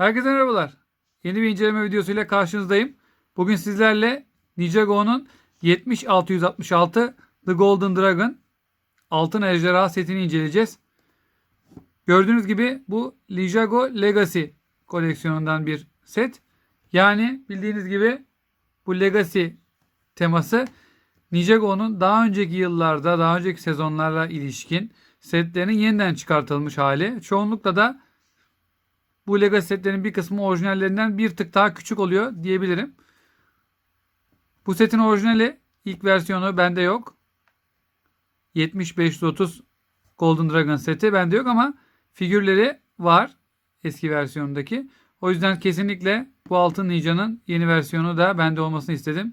Herkese merhabalar. Yeni bir inceleme videosuyla karşınızdayım. Bugün sizlerle Ninjago'nun 70666 The Golden Dragon Altın Ejderha setini inceleyeceğiz. Gördüğünüz gibi bu Ninjago Legacy koleksiyonundan bir set. Yani bildiğiniz gibi bu Legacy teması Ninjago'nun daha önceki yıllarda, daha önceki sezonlarla ilişkin setlerinin yeniden çıkartılmış hali. Çoğunlukla da bu Legacy setlerin bir kısmı orijinallerinden bir tık daha küçük oluyor diyebilirim. Bu setin orijinali ilk versiyonu bende yok. 7530 Golden Dragon seti bende yok ama figürleri var eski versiyonundaki. O yüzden kesinlikle bu Altın Ninja'nın yeni versiyonu da bende olmasını istedim.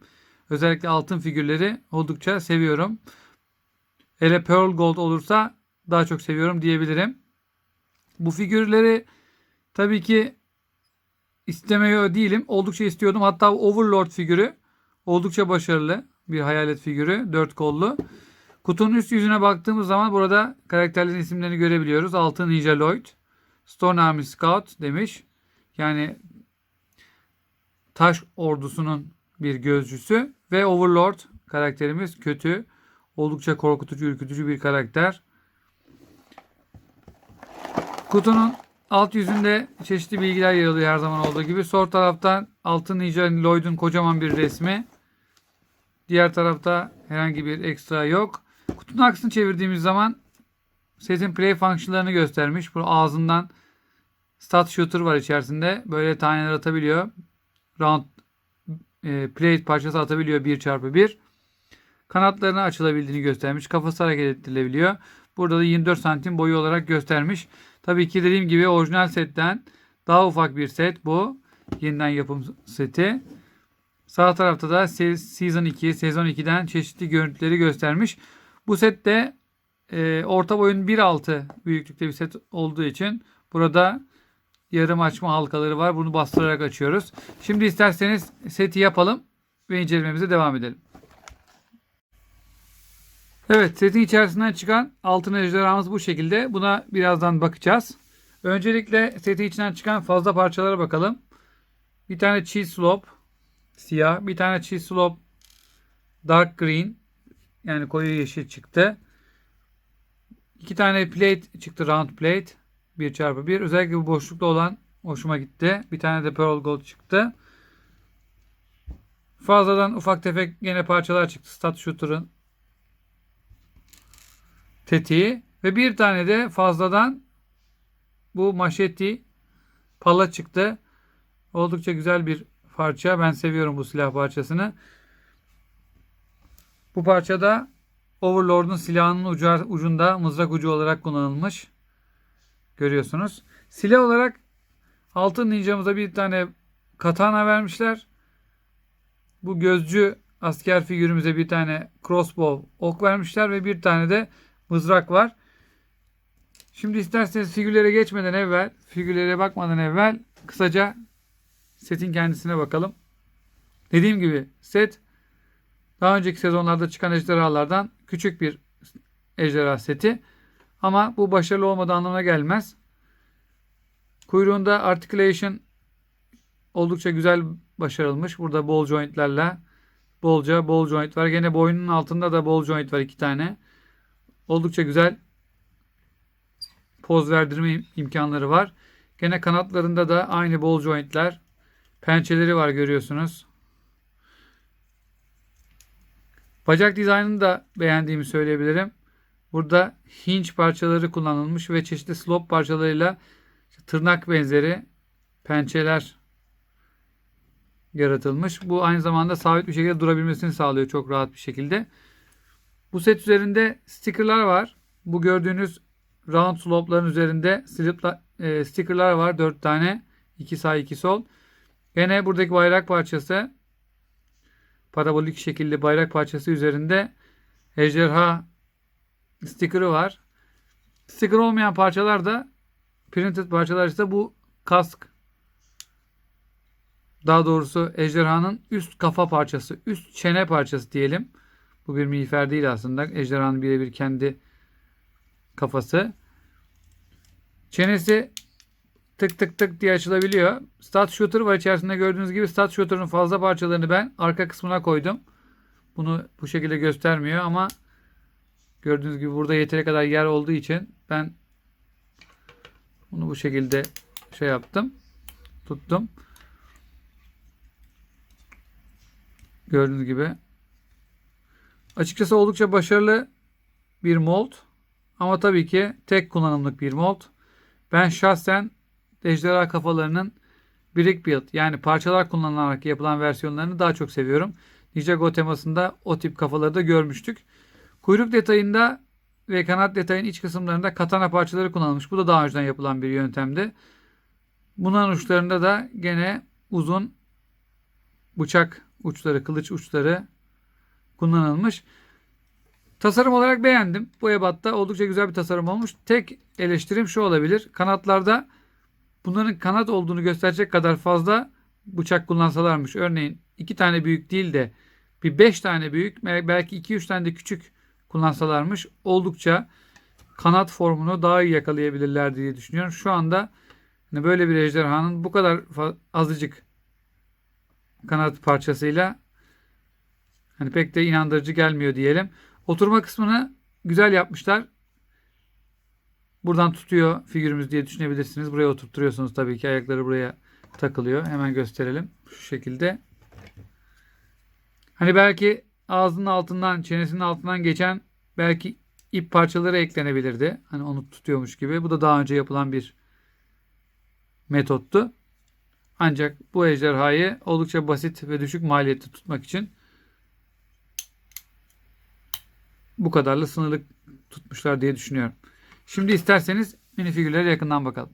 Özellikle altın figürleri oldukça seviyorum. Hele Pearl Gold olursa daha çok seviyorum diyebilirim. Bu figürleri tabii ki istemiyor değilim. Oldukça istiyordum. Hatta Overlord figürü oldukça başarılı bir hayalet figürü. Dört kollu. Kutunun üst yüzüne baktığımız zaman burada karakterlerin isimlerini görebiliyoruz. Altın Ninja Lloyd. Stone Army Scout demiş. Yani taş ordusunun bir gözcüsü ve Overlord karakterimiz kötü. Oldukça korkutucu, ürkütücü bir karakter. Kutunun alt yüzünde çeşitli bilgiler yer alıyor her zaman olduğu gibi. Sol taraftan Altın Ninja Lloyd'un kocaman bir resmi. Diğer tarafta herhangi bir ekstra yok. Kutunun aksını çevirdiğimiz zaman setin play fonksiyonlarını göstermiş. Bu ağzından stat shooter var içerisinde. Böyle taneler atabiliyor. Round e, plate parçası atabiliyor 1 çarpı 1 Kanatlarına açılabildiğini göstermiş. Kafası hareket ettirilebiliyor. Burada da 24 santim boyu olarak göstermiş. Tabii ki dediğim gibi orijinal setten daha ufak bir set bu. Yeniden yapım seti. Sağ tarafta da Season 2, Sezon 2'den çeşitli görüntüleri göstermiş. Bu sette e, orta boyun 1.6 büyüklükte bir set olduğu için burada yarım açma halkaları var. Bunu bastırarak açıyoruz. Şimdi isterseniz seti yapalım ve incelememize devam edelim. Evet setin içerisinden çıkan altın ejderhamız bu şekilde. Buna birazdan bakacağız. Öncelikle setin içinden çıkan fazla parçalara bakalım. Bir tane cheese slope siyah. Bir tane cheese slope dark green yani koyu yeşil çıktı. İki tane plate çıktı round plate. 1 çarpı 1. Özellikle bu boşlukta olan hoşuma gitti. Bir tane de pearl gold çıktı. Fazladan ufak tefek yine parçalar çıktı. Stat shooter'ın tetiği ve bir tane de fazladan bu maşeti pala çıktı. Oldukça güzel bir parça. Ben seviyorum bu silah parçasını. Bu parçada Overlord'un silahının ucu, ucunda mızrak ucu olarak kullanılmış. Görüyorsunuz. Silah olarak altın ninjamıza bir tane katana vermişler. Bu gözcü asker figürümüze bir tane crossbow ok vermişler ve bir tane de mızrak var. Şimdi isterseniz figürlere geçmeden evvel, figürlere bakmadan evvel kısaca setin kendisine bakalım. Dediğim gibi set daha önceki sezonlarda çıkan ejderhalardan küçük bir ejderha seti. Ama bu başarılı olmadığı anlamına gelmez. Kuyruğunda articulation oldukça güzel başarılmış. Burada ball jointlerle bolca ball joint var. Gene boynunun altında da ball joint var iki tane. Oldukça güzel poz verdirme imkanları var. Gene kanatlarında da aynı ball jointler. Pençeleri var görüyorsunuz. Bacak dizaynını da beğendiğimi söyleyebilirim. Burada hinge parçaları kullanılmış ve çeşitli slop parçalarıyla tırnak benzeri pençeler yaratılmış. Bu aynı zamanda sabit bir şekilde durabilmesini sağlıyor çok rahat bir şekilde. Bu set üzerinde stickerlar var. Bu gördüğünüz round slope'ların üzerinde e, stickerlar var. 4 tane. 2 sağ 2 sol. Gene buradaki bayrak parçası parabolik şekilde bayrak parçası üzerinde ejderha sticker'ı var. Sticker olmayan parçalar da printed parçalar ise bu kask daha doğrusu ejderhanın üst kafa parçası, üst çene parçası diyelim. Bu bir miğfer değil aslında. Ejderhanın birebir kendi kafası. Çenesi tık tık tık diye açılabiliyor. Stat shooter var içerisinde gördüğünüz gibi stat shooter'ın fazla parçalarını ben arka kısmına koydum. Bunu bu şekilde göstermiyor ama gördüğünüz gibi burada yeteri kadar yer olduğu için ben bunu bu şekilde şey yaptım. Tuttum. Gördüğünüz gibi. Açıkçası oldukça başarılı bir mold. Ama tabii ki tek kullanımlık bir mold. Ben şahsen ejderha kafalarının brick build yani parçalar kullanılarak yapılan versiyonlarını daha çok seviyorum. Ninjago temasında o tip kafaları da görmüştük. Kuyruk detayında ve kanat detayın iç kısımlarında katana parçaları kullanılmış. Bu da daha önceden yapılan bir yöntemdi. Bunun uçlarında da gene uzun bıçak uçları, kılıç uçları kullanılmış. Tasarım olarak beğendim. Bu ebatta oldukça güzel bir tasarım olmuş. Tek eleştirim şu olabilir. Kanatlarda bunların kanat olduğunu gösterecek kadar fazla bıçak kullansalarmış. Örneğin iki tane büyük değil de bir beş tane büyük belki iki üç tane de küçük kullansalarmış. Oldukça kanat formunu daha iyi yakalayabilirler diye düşünüyorum. Şu anda hani böyle bir ejderhanın bu kadar azıcık kanat parçasıyla hani pek de inandırıcı gelmiyor diyelim. Oturma kısmını güzel yapmışlar. Buradan tutuyor figürümüz diye düşünebilirsiniz. Buraya oturtturuyorsunuz tabii ki. Ayakları buraya takılıyor. Hemen gösterelim. Şu şekilde. Hani belki ağzının altından, çenesinin altından geçen belki ip parçaları eklenebilirdi. Hani onu tutuyormuş gibi. Bu da daha önce yapılan bir metottu. Ancak bu ejderhayı oldukça basit ve düşük maliyetli tutmak için bu kadarla sınırlı tutmuşlar diye düşünüyorum. Şimdi isterseniz minifigürlere yakından bakalım.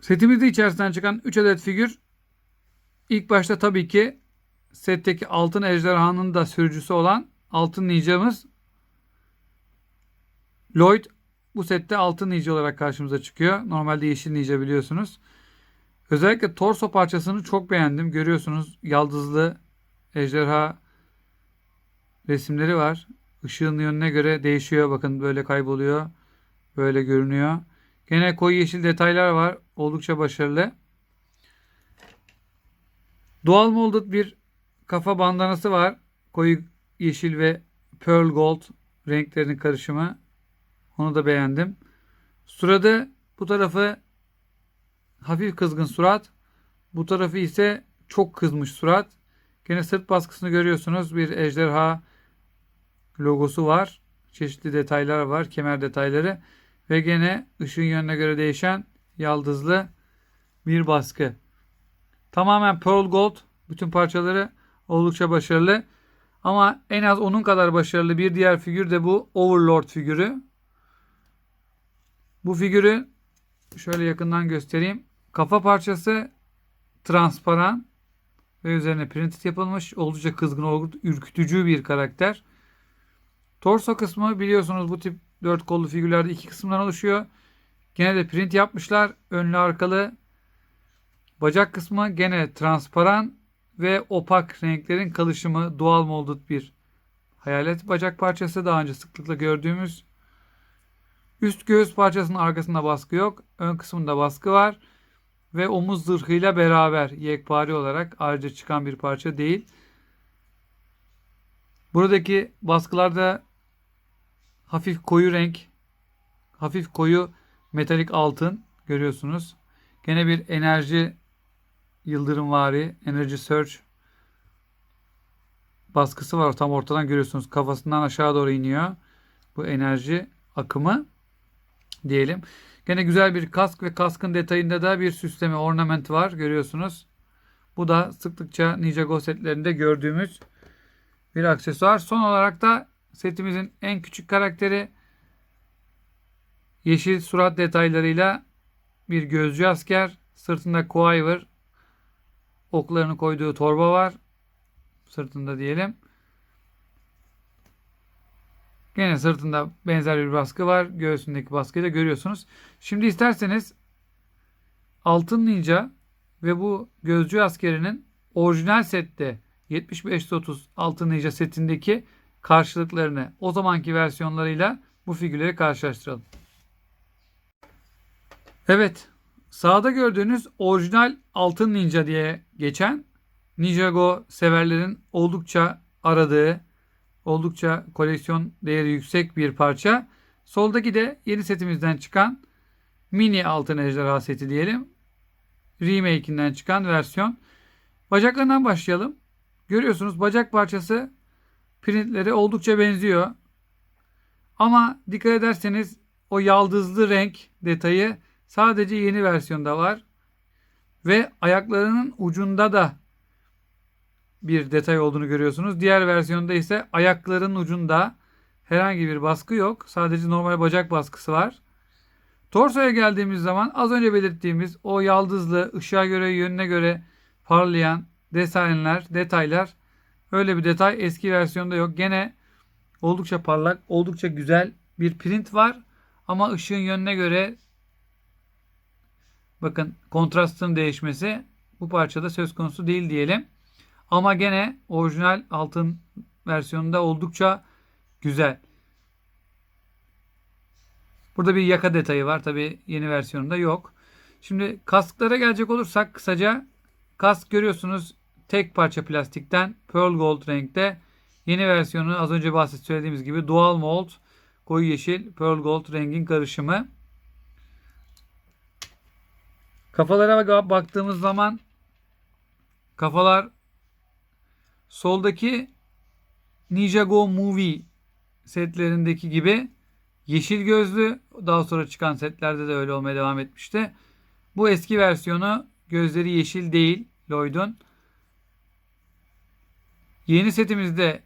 Setimizde içerisinden çıkan 3 adet figür ilk başta tabii ki setteki altın ejderhanın da sürücüsü olan altın ninjamız Lloyd bu sette altın ninja olarak karşımıza çıkıyor. Normalde yeşil ninja biliyorsunuz. Özellikle torso parçasını çok beğendim. Görüyorsunuz yaldızlı ejderha resimleri var. Işığın yönüne göre değişiyor. Bakın böyle kayboluyor. Böyle görünüyor. Gene koyu yeşil detaylar var. Oldukça başarılı. Doğal molded bir kafa bandanası var. Koyu yeşil ve pearl gold renklerinin karışımı. Onu da beğendim. Suradı bu tarafı hafif kızgın surat. Bu tarafı ise çok kızmış surat. Gene sırt baskısını görüyorsunuz. Bir ejderha logosu var. Çeşitli detaylar var. Kemer detayları. Ve gene ışığın yönüne göre değişen yaldızlı bir baskı. Tamamen pearl gold. Bütün parçaları oldukça başarılı. Ama en az onun kadar başarılı bir diğer figür de bu Overlord figürü. Bu figürü şöyle yakından göstereyim. Kafa parçası transparan ve üzerine printed yapılmış. Oldukça kızgın, ürkütücü bir karakter. Torso kısmı biliyorsunuz bu tip dört kollu figürlerde iki kısımdan oluşuyor. Gene de print yapmışlar. Önlü arkalı. Bacak kısmı gene transparan ve opak renklerin kalışımı dual molded bir hayalet bacak parçası. Daha önce sıklıkla gördüğümüz Üst göğüs parçasının arkasında baskı yok. Ön kısmında baskı var. Ve omuz zırhıyla beraber yekpare olarak ayrıca çıkan bir parça değil. Buradaki baskılarda hafif koyu renk, hafif koyu metalik altın görüyorsunuz. Gene bir enerji yıldırımvari, enerji surge baskısı var. Tam ortadan görüyorsunuz. Kafasından aşağı doğru iniyor. Bu enerji akımı diyelim. Gene güzel bir kask ve kaskın detayında da bir süsleme ornament var görüyorsunuz. Bu da sıklıkça Ninjago setlerinde gördüğümüz bir aksesuar. Son olarak da setimizin en küçük karakteri yeşil surat detaylarıyla bir gözcü asker. Sırtında Quiver oklarını koyduğu torba var. Sırtında diyelim. Gene sırtında benzer bir baskı var. Göğsündeki baskıyı da görüyorsunuz. Şimdi isterseniz Altın Ninja ve bu gözcü askerinin orijinal sette 7530 Altın Ninja setindeki karşılıklarını o zamanki versiyonlarıyla bu figürleri karşılaştıralım. Evet. Sağda gördüğünüz orijinal altın ninja diye geçen Ninjago severlerin oldukça aradığı, oldukça koleksiyon değeri yüksek bir parça. Soldaki de yeni setimizden çıkan mini altın ejderha seti diyelim. Remake'inden çıkan versiyon. Bacaklarından başlayalım. Görüyorsunuz bacak parçası printleri oldukça benziyor. Ama dikkat ederseniz o yaldızlı renk detayı sadece yeni versiyonda var. Ve ayaklarının ucunda da bir detay olduğunu görüyorsunuz. Diğer versiyonda ise ayakların ucunda herhangi bir baskı yok. Sadece normal bacak baskısı var. Torsoya geldiğimiz zaman az önce belirttiğimiz o yaldızlı, ışığa göre, yönüne göre parlayan desenler, detaylar öyle bir detay eski versiyonda yok. Gene oldukça parlak, oldukça güzel bir print var. Ama ışığın yönüne göre bakın kontrastın değişmesi bu parçada söz konusu değil diyelim. Ama gene orijinal altın versiyonunda oldukça güzel. Burada bir yaka detayı var. Tabi yeni versiyonunda yok. Şimdi kasklara gelecek olursak kısaca kask görüyorsunuz tek parça plastikten pearl gold renkte. Yeni versiyonu az önce bahset söylediğimiz gibi dual mold koyu yeşil pearl gold rengin karışımı. Kafalara baktığımız zaman kafalar soldaki Ninjago Movie setlerindeki gibi yeşil gözlü. Daha sonra çıkan setlerde de öyle olmaya devam etmişti. Bu eski versiyonu gözleri yeşil değil Lloyd'un. Yeni setimizde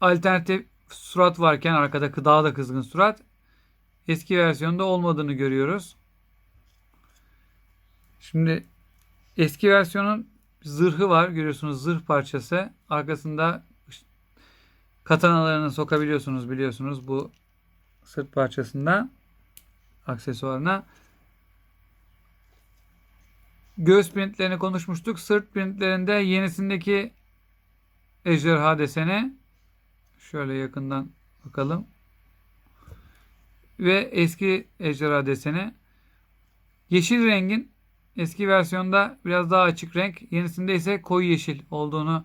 alternatif surat varken arkada daha da kızgın surat. Eski versiyonda olmadığını görüyoruz. Şimdi eski versiyonun zırhı var. Görüyorsunuz zırh parçası. Arkasında katanalarını sokabiliyorsunuz biliyorsunuz bu sırt parçasında aksesuarına. Göğüs printlerini konuşmuştuk. Sırt printlerinde yenisindeki ejderha deseni şöyle yakından bakalım. Ve eski ejderha deseni yeşil rengin eski versiyonda biraz daha açık renk, yenisinde ise koyu yeşil olduğunu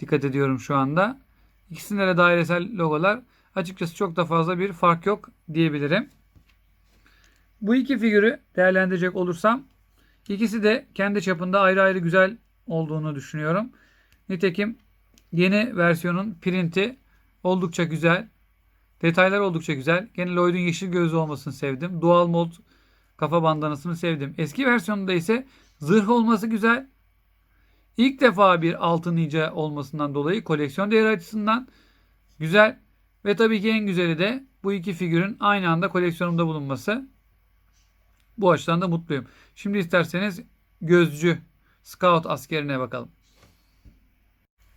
dikkat ediyorum şu anda. İkisinde de dairesel logolar. Açıkçası çok da fazla bir fark yok diyebilirim. Bu iki figürü değerlendirecek olursam ikisi de kendi çapında ayrı ayrı güzel olduğunu düşünüyorum. Nitekim yeni versiyonun printi oldukça güzel. Detaylar oldukça güzel. Gene Lloyd'un yeşil gözlü olmasını sevdim. Dual mold kafa bandanasını sevdim. Eski versiyonunda ise zırh olması güzel. İlk defa bir altın ninja olmasından dolayı koleksiyon değeri açısından güzel. Ve tabii ki en güzeli de bu iki figürün aynı anda koleksiyonumda bulunması. Bu açıdan da mutluyum. Şimdi isterseniz gözcü scout askerine bakalım.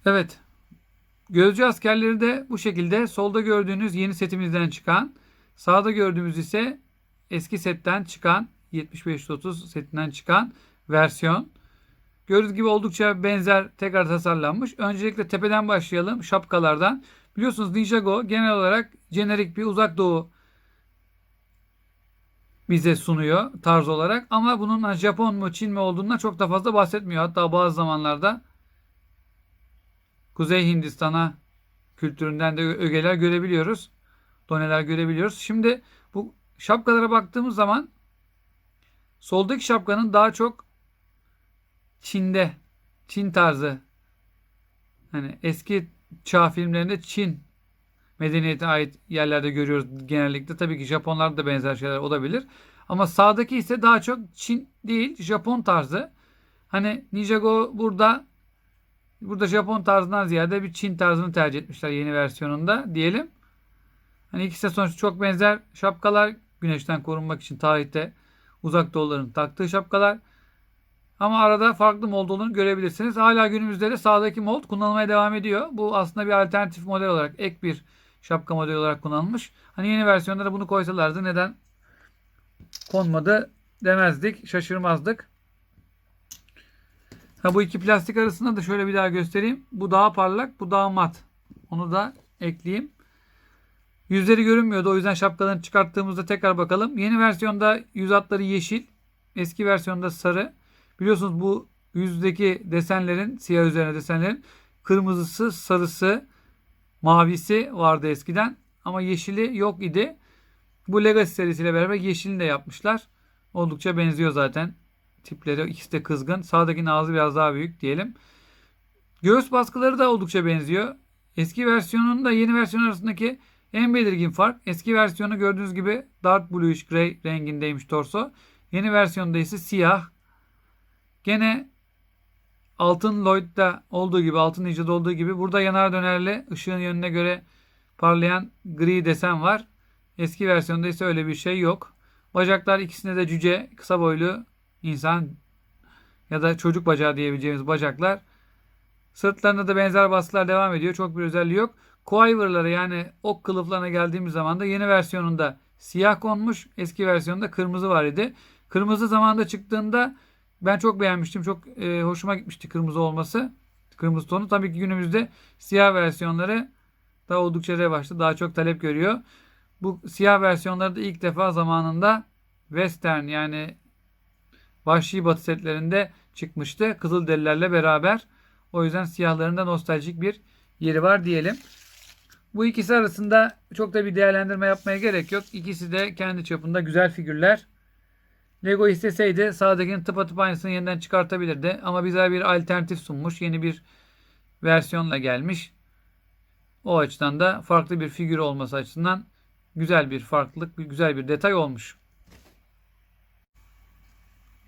Evet. Gözcü askerleri de bu şekilde solda gördüğünüz yeni setimizden çıkan, sağda gördüğümüz ise eski setten çıkan 7530 setinden çıkan versiyon. Gördüğünüz gibi oldukça benzer tekrar tasarlanmış. Öncelikle tepeden başlayalım şapkalardan. Biliyorsunuz Ninjago genel olarak jenerik bir uzak doğu bize sunuyor tarz olarak. Ama bunun Japon mu Çin mi olduğundan çok da fazla bahsetmiyor. Hatta bazı zamanlarda Kuzey Hindistan'a kültüründen de ögeler görebiliyoruz. Doneler görebiliyoruz. Şimdi bu şapkalara baktığımız zaman soldaki şapkanın daha çok Çin'de Çin tarzı hani eski çağ filmlerinde Çin medeniyete ait yerlerde görüyoruz genellikle. Tabii ki Japonlarda da benzer şeyler olabilir. Ama sağdaki ise daha çok Çin değil Japon tarzı. Hani Ninjago burada burada Japon tarzından ziyade bir Çin tarzını tercih etmişler yeni versiyonunda diyelim. Hani ikisi de sonuçta çok benzer şapkalar güneşten korunmak için tarihte uzak doğuların taktığı şapkalar. Ama arada farklı mold olduğunu görebilirsiniz. Hala günümüzde de sağdaki mold kullanılmaya devam ediyor. Bu aslında bir alternatif model olarak ek bir şapka modeli olarak kullanılmış. Hani yeni versiyonda da bunu koysalardı neden konmadı demezdik, şaşırmazdık. Ha bu iki plastik arasında da şöyle bir daha göstereyim. Bu daha parlak, bu daha mat. Onu da ekleyeyim. Yüzleri görünmüyordu. O yüzden şapkalarını çıkarttığımızda tekrar bakalım. Yeni versiyonda yüz hatları yeşil. Eski versiyonda sarı. Biliyorsunuz bu yüzdeki desenlerin, siyah üzerine desenlerin kırmızısı, sarısı, mavisi vardı eskiden. Ama yeşili yok idi. Bu Legacy serisiyle beraber yeşilini de yapmışlar. Oldukça benziyor zaten. Tipleri ikisi de kızgın. Sağdakinin ağzı biraz daha büyük diyelim. Göğüs baskıları da oldukça benziyor. Eski versiyonun da yeni versiyon arasındaki en belirgin fark eski versiyonu gördüğünüz gibi dark bluish gray rengindeymiş torso. Yeni versiyonda ise siyah. Gene altın Lloyd'da olduğu gibi, altın Ninja'da olduğu gibi burada yanar dönerli ışığın yönüne göre parlayan gri desen var. Eski versiyonda ise öyle bir şey yok. Bacaklar ikisinde de cüce, kısa boylu insan ya da çocuk bacağı diyebileceğimiz bacaklar. Sırtlarında da benzer baskılar devam ediyor. Çok bir özelliği yok. Quiver'lara yani ok kılıflarına geldiğimiz zaman da yeni versiyonunda siyah konmuş. Eski versiyonda kırmızı var idi. Kırmızı zamanda çıktığında ben çok beğenmiştim. Çok e, hoşuma gitmişti kırmızı olması. Kırmızı tonu. Tabii ki günümüzde siyah versiyonları da oldukça revaçta. Daha çok talep görüyor. Bu siyah versiyonları da ilk defa zamanında western yani vahşi batı setlerinde çıkmıştı. Kızılderililerle beraber. O yüzden siyahlarında nostaljik bir yeri var diyelim. Bu ikisi arasında çok da bir değerlendirme yapmaya gerek yok. İkisi de kendi çapında güzel figürler. Lego isteseydi sağdakinin tıpatıp aynısını yeniden çıkartabilirdi. Ama bize bir alternatif sunmuş. Yeni bir versiyonla gelmiş. O açıdan da farklı bir figür olması açısından güzel bir farklılık, güzel bir detay olmuş.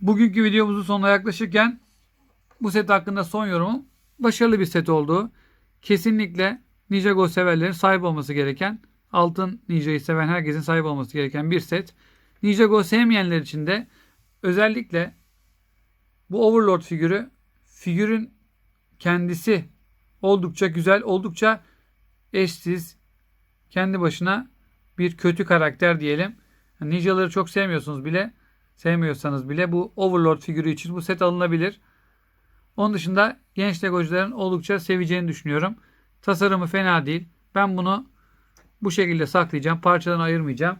Bugünkü videomuzun sonuna yaklaşırken bu set hakkında son yorumum başarılı bir set olduğu. Kesinlikle Ninjago severlerin sahip olması gereken, altın Ninja'yı seven herkesin sahip olması gereken bir set. Ninjago sevmeyenler için de özellikle bu Overlord figürü figürün kendisi oldukça güzel, oldukça eşsiz, kendi başına bir kötü karakter diyelim. Ninjaları çok sevmiyorsunuz bile, sevmiyorsanız bile bu Overlord figürü için bu set alınabilir. Onun dışında genç legocuların oldukça seveceğini düşünüyorum. Tasarımı fena değil. Ben bunu bu şekilde saklayacağım. Parçalarını ayırmayacağım.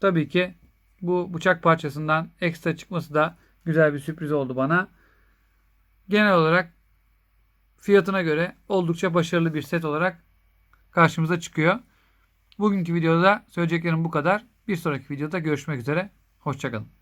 Tabii ki bu bıçak parçasından ekstra çıkması da güzel bir sürpriz oldu bana. Genel olarak fiyatına göre oldukça başarılı bir set olarak karşımıza çıkıyor. Bugünkü videoda söyleyeceklerim bu kadar. Bir sonraki videoda görüşmek üzere. Hoşçakalın.